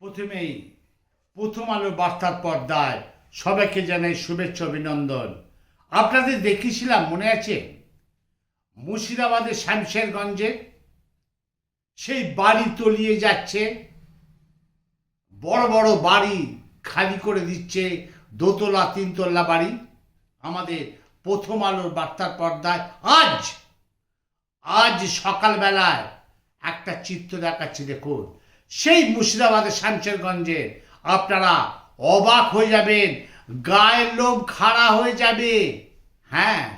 প্রথমেই প্রথম আলো বার্তার পর্দায় সবাইকে জানাই শুভেচ্ছা, অভিনন্দন। আপনাদের দেখিয়েছিলাম, মনে আছে? মুর্শিদাবাদের শামশেরগঞ্জে সেই বাড়ি তলিয়ে যাচ্ছে, বড় বড় বাড়ি খালি করে দিচ্ছে দোতলা, তিনতলা বাড়ি। আমাদের প্রথম আলোর বার্তার পর্দায় আজ আজ সকালবেলায় একটা চিত্র দেখাচ্ছি, দেখুন। সেই মুর্শিদাবাদের শামশেরগঞ্জে আপনারা অবাক হয়ে যাবেন, গায়ের লোক খাড়া হয়ে যাবে। হ্যাঁ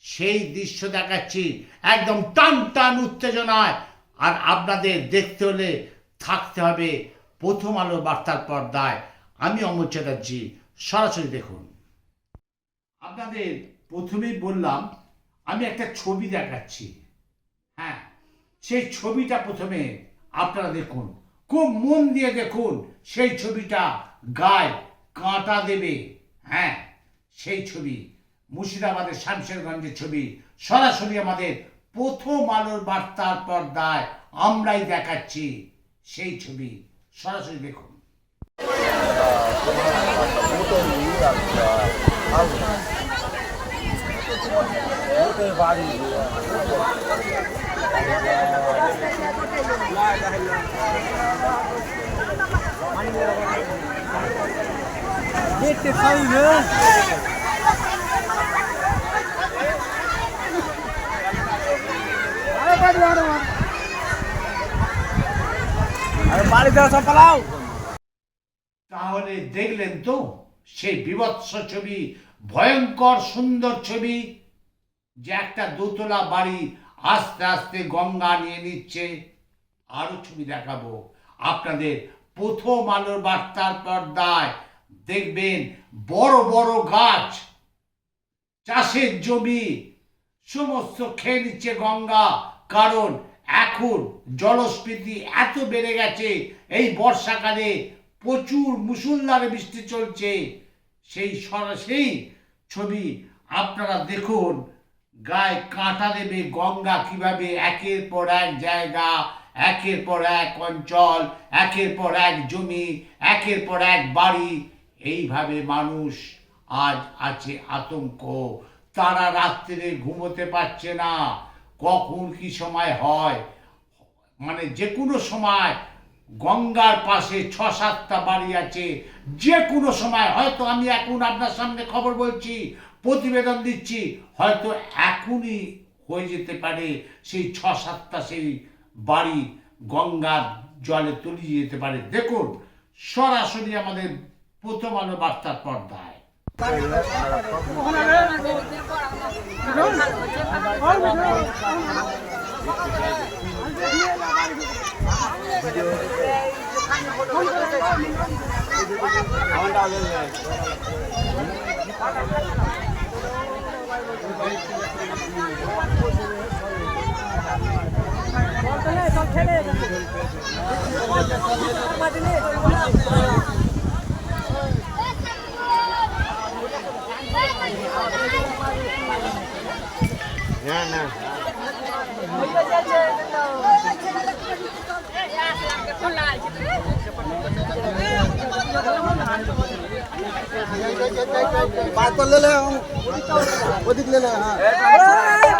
সেই দৃশ্য দেখাচ্ছি, একদম টান টান উত্তেজনায়। আর আপনাদের দেখতে হলে থাকতে হবে প্রথম আলো বার্তার পর্দায়। আমি অমর চ্যাটার্জি, সরাসরি দেখুন। আপনাদের প্রথমেই বললাম, আমি একটা ছবি দেখাচ্ছি। হ্যাঁ সেই ছবিটা প্রথমে আপনারা দেখুন। খুব মন দিয়ে দেখুন, সেই ছবিটা গায়ে কাঁটা দেবে। হ্যাঁ সেই ছবি। মুর্শিদাবাদের শামশেরগঞ্জের ছবি। সরাসরি আমাদের প্রথম আলোর বার্তার পর্দায় আমরাই দেখাচ্ছি সেই ছবি। সরাসরি দেখুন। তাহলে দেখলেন তো সেই বিভৎস ছবি, ভয়ঙ্কর সুন্দর ছবি, যে একটা দোতলা বাড়ি আস্তে আস্তে গঙ্গা নিয়ে নিচ্ছে। আরও ছবি দেখাবো। আপনাদের প্রথম আলোর বার্তার পর্দায় দেখবেন বড় বড় গাছ, চাষের জমি, সমস্ত খেয়ে নিচ্ছে গঙ্গা। কারণ এখন জলস্ফীতি এত বেড়ে গেছে, এই বর্ষাকালে প্রচুর মুসুলধারে বৃষ্টি চলছে। সেই সরাসরি ছবি আপনারা দেখুন। গায়ে কাঁটা দেবে গঙ্গা কীভাবে, একের পর এক জায়গা একের পর এক অঞ্চল, একের পর এক জমি, একের পর এক বাড়ি। এইভাবে মানুষ আজ আছে আতঙ্ক। তারা রাত্রে ঘুমোতে পারছে না। কখন কি সময় হয়? মানে যে কোনো সময় গঙ্গার পাশে ছ সাতটা বাড়ি আছে। যে কোনো সময় হয়তো আমি এখন আপনার সামনে খবর বলছি, প্রতিবেদন দিচ্ছি। হয়তো এখনই হয়ে যেতে পারে সেই ছ সাতটা সেই বাড়ি গঙ্গার জলে তলিয়ে যেতে পারে। দেখুন সরাসরি আমাদের প্রথম আলো বার্তার পর্দায়। না না বার করলে ওদিক লে হ্যাঁ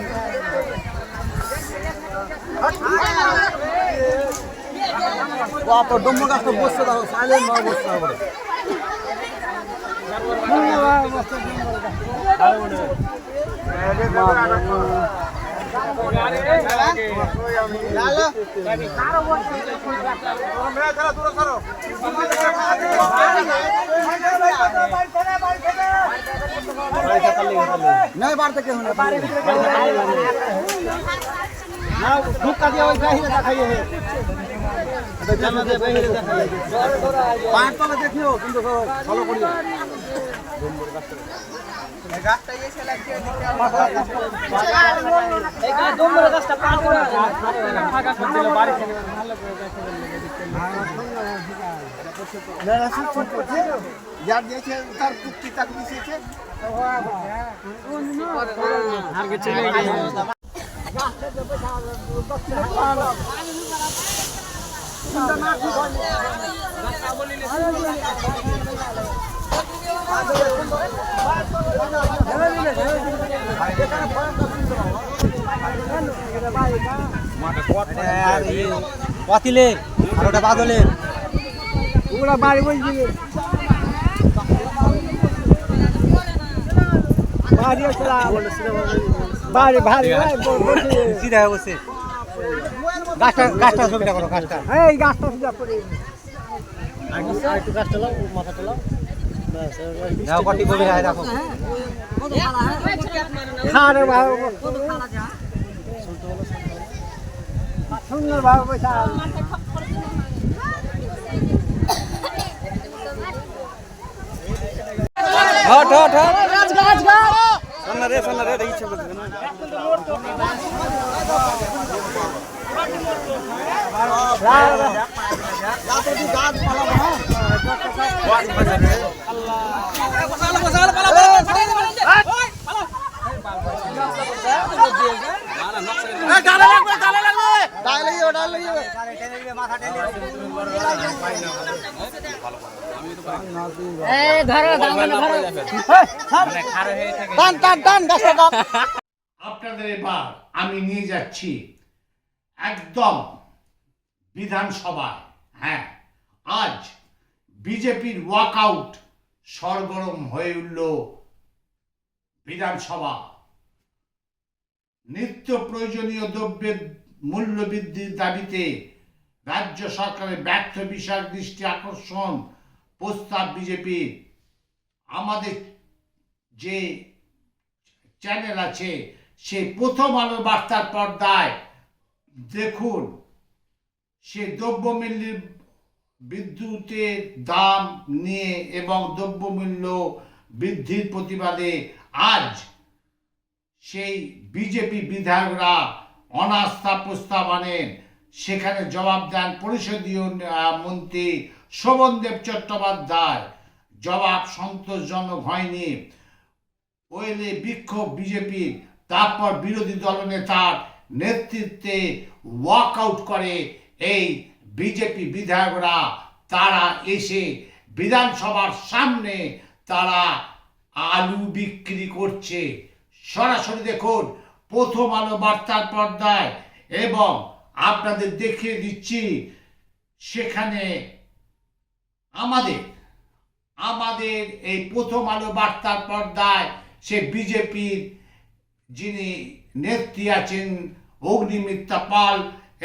बचेगा दूसरे हैं सबको आलो मार বাপ ডম্ম গাছটা বসছে দাও সাইলেন্ট ভাবে বসতে হবে नहीं बार तक होने ना धूप का दिया वही खाई দেখিও কিন্তু ভালো করি যার দিয়েছে তার চুক্তি তাকে দিয়েছে পাতিলের ওটা বাদলের ওগুলা বাড়ি বলছি বাড়ি বাড়ি ভারী সিধা বসে। গাছটা গাছটা ছবিটা করো গাছটা। এই গাছটা সিধা করে। গাছটা লাও মাথাটা লাও সুন্দর ভাবে পয়সা হট হট হট। সামনে রে সামনে রে দেখি ছবি না টান টান টান গাছটা টান আপনাদের এবার আমি নিয়ে যাচ্ছি একদম বিধানসভায় হ্যাঁ। আজ বিজেপির ওয়াকআউট সরগরম হয়ে উঠল বিধানসভা। নিত্য প্রয়োজনীয় দ্রব্যের মূল্য বৃদ্ধির দাবিতে রাজ্য সরকারের ব্যর্থ বিষয় দৃষ্টি আকর্ষণ প্রস্তাব বিজেপির। আমাদের যে চ্যানেল আছে, সেই প্রথম আলো বার্তার পর্দায় দেখুন। সে দ্রব্যমূল্যের বিদ্যুতের দাম নিয়ে এবং দ্রব্যমূল্য বৃদ্ধির প্রতিবাদে আজ সেই বিজেপি বিধায়করা অনাস্থা প্রস্তাব আনেন। সেখানে জবাব দেন পরিষদীয় মন্ত্রী শোভনদেব চট্টোপাধ্যায়। জবাব সন্তোষজনক হয়নি। ওয়েলে বিক্ষোভ বিজেপির তারপর বিরোধী দলনেতার নেতৃত্বে ওয়াকআউট করে এই বিজেপি বিধায়করা, তারা এসে বিধানসভার সামনে তারা আলু বিক্রি করছে। সরাসরি দেখুন, প্রথম আলো বার্তার পর্দায় এবং আপনাদের দেখিয়ে দিচ্ছি, সেখানে আমাদের আমাদের এই প্রথম আলো বার্তার পর্দায় সে বিজেপির যিনি নেত্রী আছেন অগ্নিমিত্রা পাল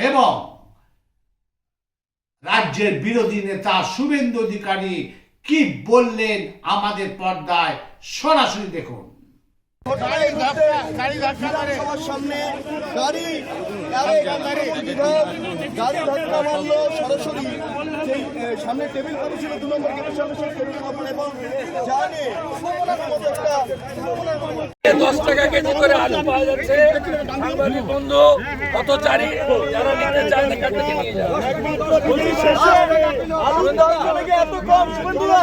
এবং রাজ্যের বিরোধী নেতা শুভেন্দু অধিকারী কি বললেন আমাদের পর্দায় সরাসরি দেখুন সামনে গাড়ি গাড়ি গাড়ি সরাসরি সেই এ, সামনে টেবিল করেছিল দু নম্বর গেটের সামনে সেই টেবিল কাপড় এবং দশ টাকা কেজি করে আলু পাওয়া যাচ্ছে সাংবাদিক বন্ধু কত চারি যারা নিতে চায় না কাটতে নিয়ে যাও। আলুর দাম এত কম বন্ধুরা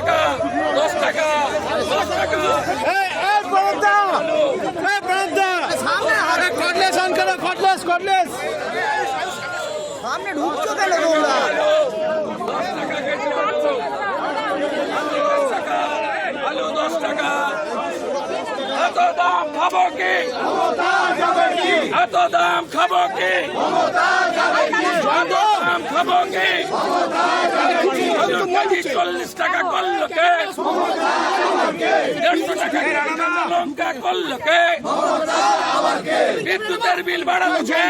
টাকা দশ টাকা দশ টাকা। সামনে ঢুকছো কেন তোমরা? আলু দশ টাকা। দাম খাব কি? এত দাম খাব কি? কেজি চল্লিশ টাকা করল কে? দেড়শো টাকা লঙ্কা করল কে? বিদ্যুতের বিল বাড়ালো কে?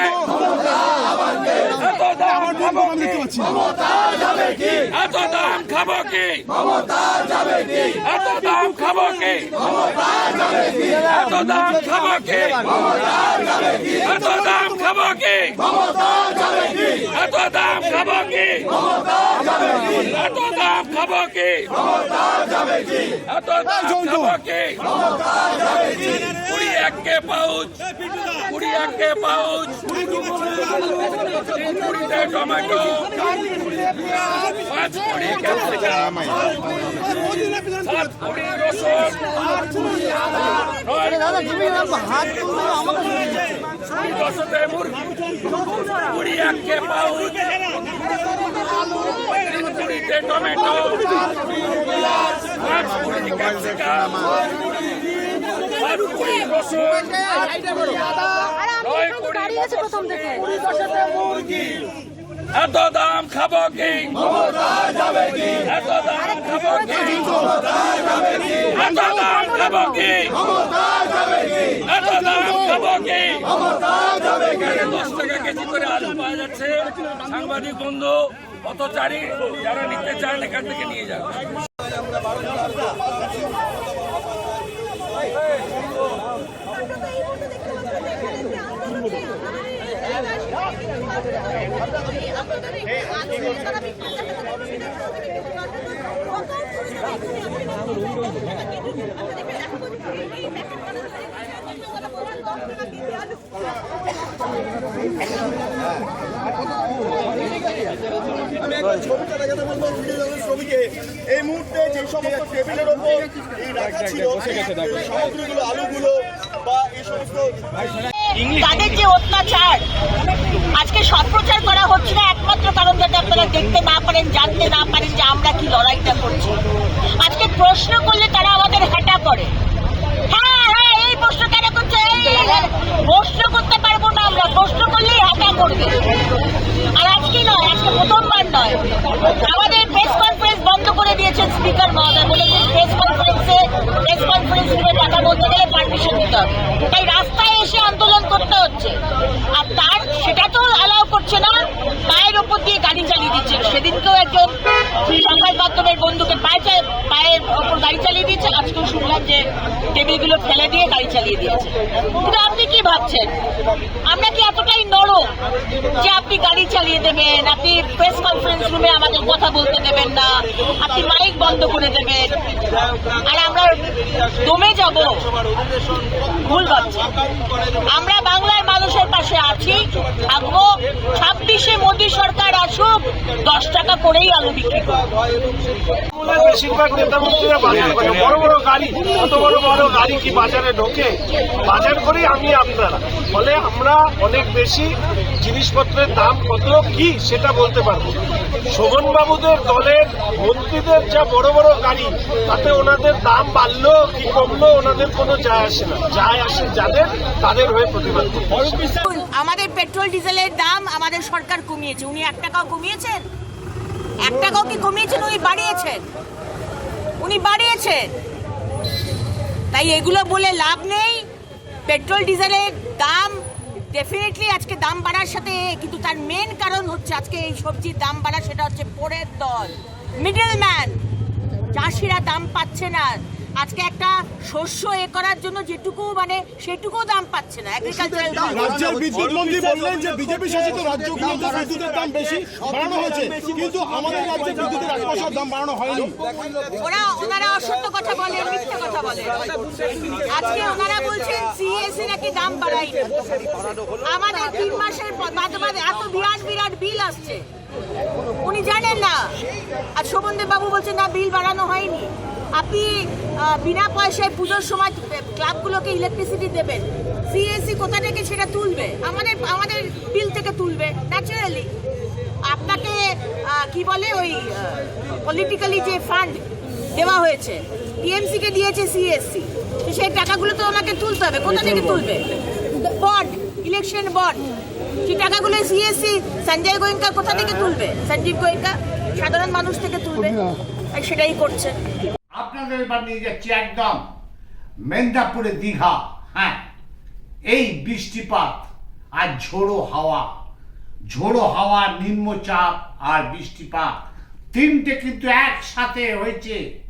এত দাম খাব কি? এত দাম খাব কি? এত দাম খাব কি? এত দাম খাব কি? এত দাম খাব কি? এত দাম খাব কি? এত দাম খাব কি? এত দাম খাব কি? কুড়ি একে পাউচ। কুড়ি একে পাউচ। কুড়িতে টমেটো। সাত কোটি সাত কোটি রসুন। কুড়ি দশতে মুরগি কুড়ি কে পাউচ কুড়িতে টমেটো। পাঁচ কুড়ি ক্যাপসিকাম। আট কুড়ি রসুন। নয় কুড়ি প্রথম থেকে। কুড়ি দশতে মুরগি এত দাম খাব কি? এত দাম খাব কি? এত দাম খাব কি? এত দাম খাব কি? দশ টাকা কেজি করে আলু পাওয়া যাচ্ছে। সাংবাদিক বন্ধু, অত চারি যারা নিতে চান এখান থেকে নিয়ে যাবে। আমি একবার ছবিটা দেখাতে বলব শ্রমিকে এই মুহূর্তে যে সমস্ত টেবিলের ওপর এই রাখা ছিল সামগ্রীগুলো আলুগুলো বা এই সমস্ত তাদের যে অত্যাচার আজকে সম্প্রচার করা হচ্ছে না একমাত্র কারণ যাতে আপনারা দেখতে না পারেন জানতে না পারেন যে আমরা কি লড়াইটা করছি। আজকে প্রশ্ন করলে তারা আমাদের হাঁটা করে। হ্যাঁ হ্যাঁ এই প্রশ্ন কেন করছে? এই, এই, এই। প্রশ্ন করতে পারব না আমরা। প্রশ্ন করলেই হাঁটা করবে। আর আজকে নয় আজকে প্রথমবার নয়। আমাদের প্রেস কনফারেন্স বন্ধ করে দিয়েছেন স্পিকার মহোদয়। বলেছেন প্রেস কনফারেন্সে প্রেস কনফারেন্স করে কথা বলতে গেলে পারমিশন দিতে হবে। তাই রাস্তায় এসে আন্দোলন করতে হচ্ছে। আর তার সেটা তো অ্যালাউ করছে না, পায়ের ওপর দিয়ে গাড়ি চালিয়ে দিচ্ছে। সেদিনকেও একজন সংবাদ মাধ্যমের বন্ধুকে পায়ে পায়ের ওপর গাড়ি চালিয়ে দিয়েছে। আজকেও শুনলাম যে টেবিলগুলো ফেলে দিয়ে গাড়ি চালিয়ে দিয়েছে। কিন্তু আপনি কি ভাবছেন? আমরা কি এতটাই নরম যে আপনি গাড়ি চালিয়ে দেবেন, আপনি প্রেস কনফারেন্স রুমে আমাদের কথা বলতে দেবেন না, আপনি মাইক বন্ধ করে দেবেন। আর আমরা দমে যাব। ভুল ভাবছি। আমরা বাংলার মানুষের পাশে আছি, থাকব। ছাব্বিশে মোদী সরকার আসুক, দশ টাকা করেই আলু বিক্রি করব। বেশিরভাগ নেতা মন্ত্রীরা বাজার করে। বড় বড় গাড়ি কত বড় বড় গাড়ি কি বাজারে ঢোকে? বাজার করি আমি আপনারা। ফলে আমরা অনেক বেশি জিনিসপত্রের দাম কত, কি সেটা বলতে পারব শোভন বাবুদের দলের মন্ত্রীদের যা বড় বড় গাড়ি, তাতে ওনাদের দাম বাড়লো কি কমলো, ওনাদের কোনো যায় আসে না। যায় আসে যাদের, তাদের হয়ে প্রতিবাদ আমাদের পেট্রোল ডিজেলের দাম আমাদের সরকার কমিয়েছে। উনি এক টাকাও কমিয়েছেন? এক টাকাও কি কমিয়েছেন উনি বাড়িয়েছেন। উনি বাড়িয়েছেন। তাই এগুলো বলে লাভ নেই। পেট্রোল, ডিজেলের দাম ডেফিনেটলি আজকে দাম বাড়ার সাথে, কিন্তু তার মেন কারণ হচ্ছে আজকে এই সবজির দাম বাড়া, সেটা হচ্ছে পরের দল। মিডল ম্যান চাষিরা দাম পাচ্ছে না। আজকে একটা শস্য এ করার জন্য যেটুকু মানে সেটুকুও দাম পাচ্ছে না। এগ্রিকালচারাল রাজ্যের বিদ্যুৎ মন্ত্রী বললেন যে বিজেপি শাসিত রাজ্যগুলোতে বিদ্যুতের দাম বেশি বাড়ানো হয়েছে। কিন্তু আমাদের রাজ্যে বিদ্যুতের এক পয়সার দাম বাড়ানো হয়নি। ওরা ওনারা অসত্য কথা বলেন মিথ্যে কথা বলেন আজকে ওনারা বলছেন সিএসসি নাকি দাম বাড়াই আমাদের তিন মাসের পর- বাদে বাদে এত বিরাট বিরাট বিল আসছে। উনি জানেন না। আর শোভনদেব বাবু বলছেন না বিল বাড়ানো হয়নি। আপনি বিনা পয়সায় পুজোর সময় ক্লাবগুলোকে ইলেকট্রিসিটি দেবেন। সিএসসি কোথা থেকে সেটা তুলবে? আমাদের আমাদের বিল থেকে তুলবে ন্যাচারালি আপনাকে কি বলে ওই পলিটিক্যালি যে ফান্ড দেওয়া হয়েছে টিএমসি কে দিয়েছে সিএসসি সেই টাকাগুলো তো ওনাকে তুলতে হবে। কোথা থেকে তুলবে? বন্ড ইলেকশন বন্ড সেই টাকাগুলো সিএসসি সঞ্জয় গোয়েঙ্কা কোথা থেকে তুলবে? সঞ্জীব গোয়েঙ্কা সাধারণ মানুষ থেকে তুলবে। সেটাই করছে। আপনাদের এবার নিয়ে যাচ্ছি একদম। মেন্দাপুরে দীঘা। হ্যাঁ এই বৃষ্টিপাত আর ঝোড়ো হাওয়া। ঝোড়ো হাওয়া, নিম্নচাপ আর বৃষ্টিপাত। তিনটে কিন্তু একসাথে হয়েছে।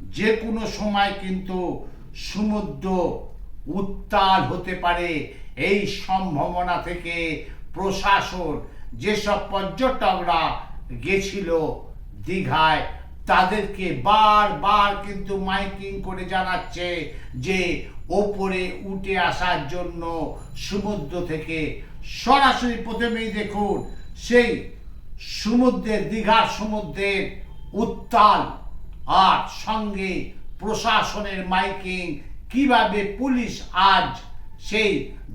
যে কোনো সময় কিন্তু সমুদ্র উত্তাল হতে পারে। এই সম্ভাবনা থেকে প্রশাসন, যেসব পর্যটকরা গেছিল দীঘায় তাদেরকে বারবার কিন্তু মাইকিং করে জানাচ্ছে যে ওপরে উঠে আসার জন্য সমুদ্র থেকে সরাসরি প্রথমেই দেখুন সেই সমুদ্রের দীঘার সমুদ্রের উত্তাল আর সঙ্গে প্রশাসনের মাইকিং, কীভাবে পুলিশ আজ সেই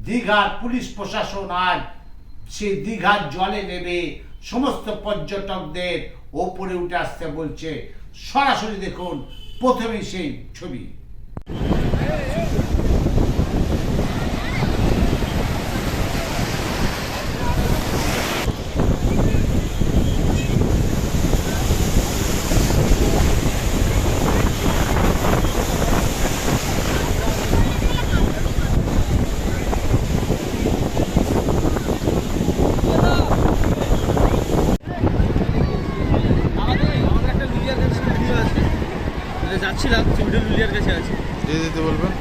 দীঘার পুলিশ প্রশাসন আজ সেই দীঘার জলে নেবে, সমস্ত পর্যটকদের ওপরে উঠে আসতে বলছে সরাসরি দেখুন প্রথমে সেই ছবি আমাদের একটা লুলিয়ার কাছে ভিডিও আছে এটা যাচ্ছিলাম ভিডিও লুলিয়ার কাছে আছে দিয়ে দিতে বলবেন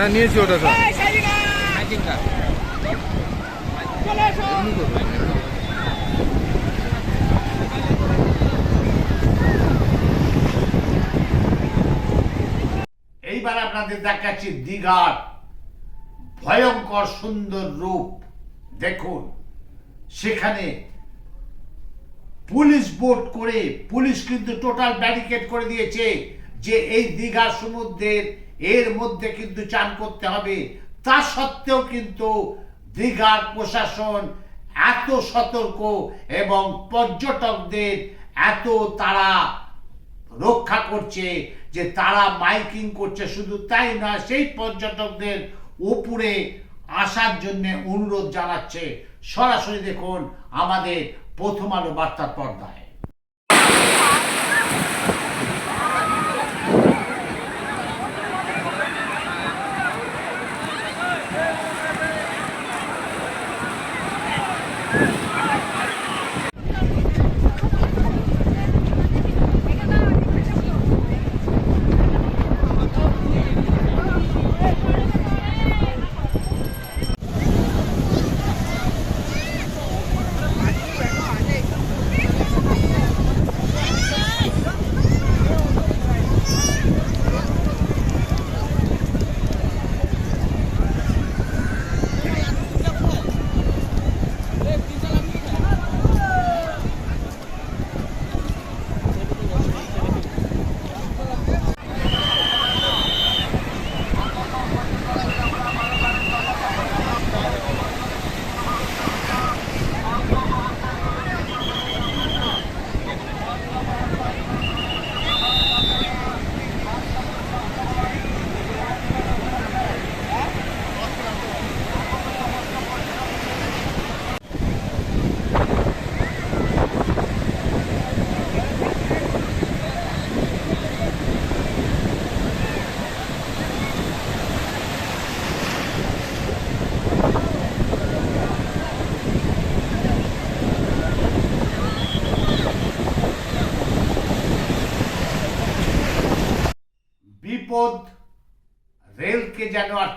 হ্যাঁ নিয়েছি ওটা স্যার এইবার আপনাদের দেখাচ্ছি দীঘার ভয়ঙ্কর সুন্দর রূপ। দেখুন সেখানে পুলিশ বোট করে পুলিশ কিন্তু টোটাল ব্যারিকেড করে দিয়েছে যে এই দীঘা সমুদ্রের এর মধ্যে কিন্তু চান করতে হবে। তা সত্ত্বেও কিন্তু দীঘার প্রশাসন এত সতর্ক এবং পর্যটকদের এত তারা রক্ষা করছে যে তারা মাইকিং করছে। শুধু তাই না সেই পর্যটকদের উপরে আসার জন্য অনুরোধ জানাচ্ছে। সরাসরি দেখুন আমাদের প্রথম আলো বার্তার পর্দায়।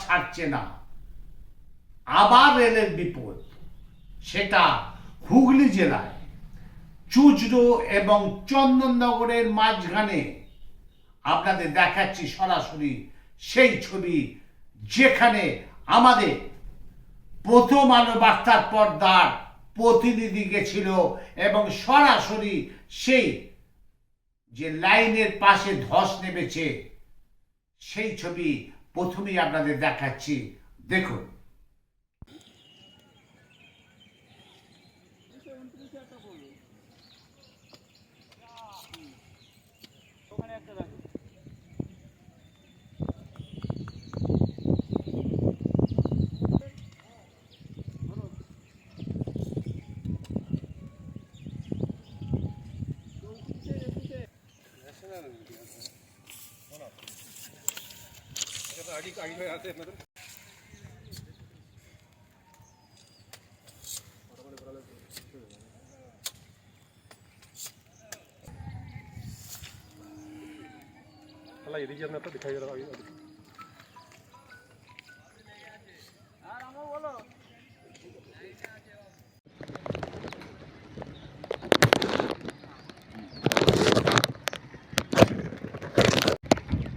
ছাড়ছে না। আবার রেলের বিপদ, সেটা হুগলি জেলায়। চুজরো এবং চন্দননগরের মাঝখানে আপনাদের দেখাচ্ছি সরাসরি সেই ছবি, যেখানে আমাদের প্রথম আলো বার্তার পর্দার প্রতিনিধি গেছিল এবং সরাসরি সেই যে লাইনের পাশে ধস নেমেছে, সেই ছবি প্রথমেই আপনাদের দেখাচ্ছি দেখুন। అలా ఎదిగి అన్నట్టు దిఖాయి అది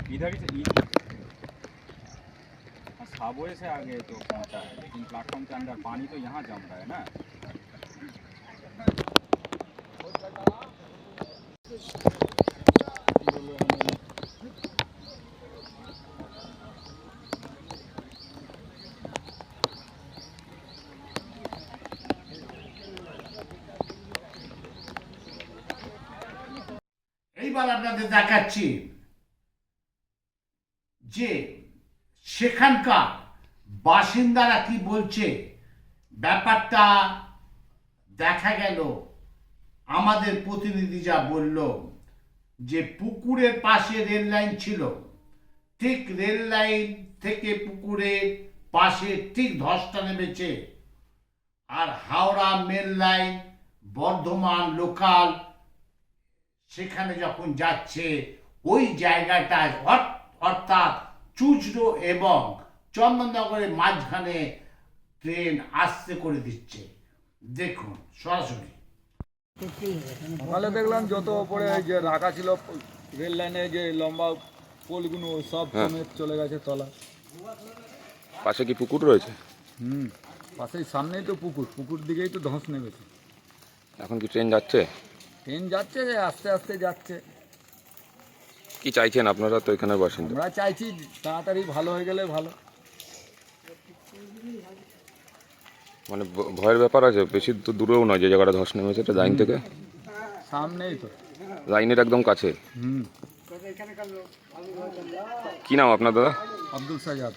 이달이 이 सबवे से आगे तो पहुंचा है लेकिन प्लेटफॉर्म के अंदर पानी तो यहाँ जम रहा है ना এইবার আপনাদের দেখাচ্ছি যে সেখানকার বাসিন্দারা কি বলছে? ব্যাপারটা দেখা গেল। আমাদের প্রতিনিধি যা বলল যে পুকুরের পাশে রেল লাইন ছিল। ঠিক রেল লাইন থেকে পুকুরের পাশে ঠিক ধসটা নেমেছে। আর Howrah mail line, Bardhaman local, সেখানে যখন যাচ্ছে, ওই জায়গাটায় অর- অর্থাৎ চুচড়ো এবং চন্দননগরের মাঝখানে ট্রেন আসতে করে দিচ্ছে। দেখুন সরাসরি। সকালে দেখলাম যত ওপরে যে রাখা ছিল রেল লাইনে যে লম্বা পোলগুলো সব সমেত চলে গেছে তলা। পাশে কি পুকুর রয়েছে? হুম পাশেই সামনেই তো পুকুর। পুকুর দিকেই তো ধস নেমেছে। এখন কি ট্রেন যাচ্ছে? ট্রেন যাচ্ছে যে আস্তে আস্তে যাচ্ছে। কি চাইছেন আপনারা? তো এখানে বাসিন্দা আমরা চাইছি তাড়াতাড়ি ভালো হয়ে গেলে ভালো। মানে ভয়ের ব্যাপার আছে বেশি তো দূরেও নয় যে জায়গাটা ধস নেমেছে এটা লাইন থেকে? সামনেই তো। লাইনের একদম কাছে? হুম। কি নাম আপনার দাদা? আব্দুল সাজাদ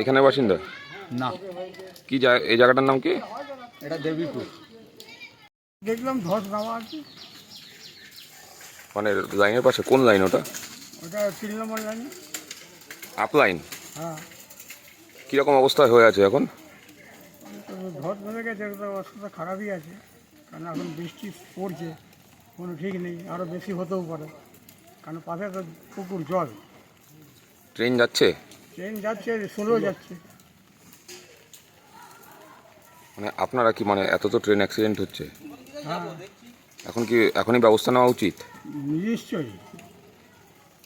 এখানে বাসিন্দা? না। কি এই জায়গাটার নাম কি? এটা দেবীপুর। দেখলাম ধস নামা আছে। মানে লাইনের পাশে কোন লাইন ওটা? ওটা তিন নম্বর লাইন। Up line? হ্যাঁ। কীরকম অবস্থায় হয়ে আছে এখন? ধস নেমে গেছে অবস্থা খারাপই আছে। কারণ এখন বৃষ্টি পড়ছে কোনো ঠিক নেই আরও বেশি হতেও পারে। কারণ পাশে তো পুকুর জল। ট্রেন যাচ্ছে? ট্রেন যাচ্ছে স্লো যাচ্ছে। মানে আপনারা কি মানে এত তো ট্রেন অ্যাক্সিডেন্ট হচ্ছে? হ্যাঁ। এখন কি এখনই ব্যবস্থা নেওয়া উচিত? নিশ্চয়ই।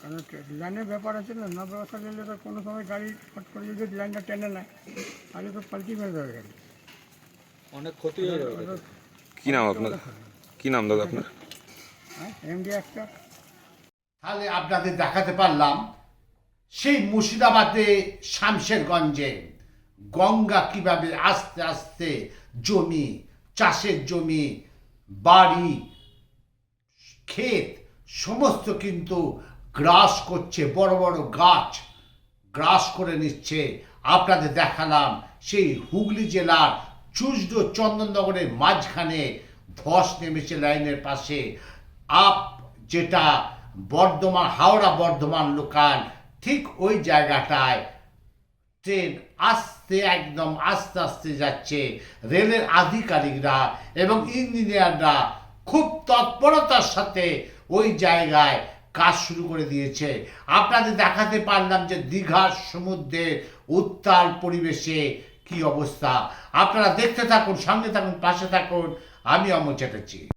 কারণ লাইনের ব্যাপার আছে না না ব্যবস্থা নিলে তো কোনো সময় গাড়ি ফট করে যদি লাইনটা টেনে নেয় তাহলে তো পাল্টি মেরে দেবে গাড়ি। অনেক ক্ষতি হয়ে যাবে কি নাম আপনার? কি নাম দাদা আপনার? হ্যাঁ এমডি একটা। তাহলে আপনাদের দেখাতে পারলাম সেই মুর্শিদাবাদে শামশেরগঞ্জে গঙ্গা কীভাবে আস্তে আস্তে জমি চাষের জমি বাড়ি ক্ষেত, সমস্ত কিন্তু গ্রাস করছে, বড় বড় গাছ গ্রাস করে নিচ্ছে। আপনাদের দেখালাম সেই হুগলি জেলার চুজডো চন্দননগরের মাঝখানে ধস নেমেছে লাইনের পাশে। আপ যেটা বর্ধমান, হাওড়া বর্ধমান লোকাল, ঠিক ওই জায়গাটায় ট্রেন আস্তে একদম আস্তে আস্তে যাচ্ছে। রেলের আধিকারিকরা এবং ইঞ্জিনিয়াররা খুব তৎপরতার সাথে ওই জায়গায় কাজ শুরু করে দিয়েছে। আপনাদের দেখাতে পারলাম যে দীঘার সমুদ্রে উত্তাল পরিবেশে কি অবস্থা। আপনারা দেখতে থাকুন, সামনে থাকুন, পাশে থাকুন। আমি অমর চ্যাটার্জি।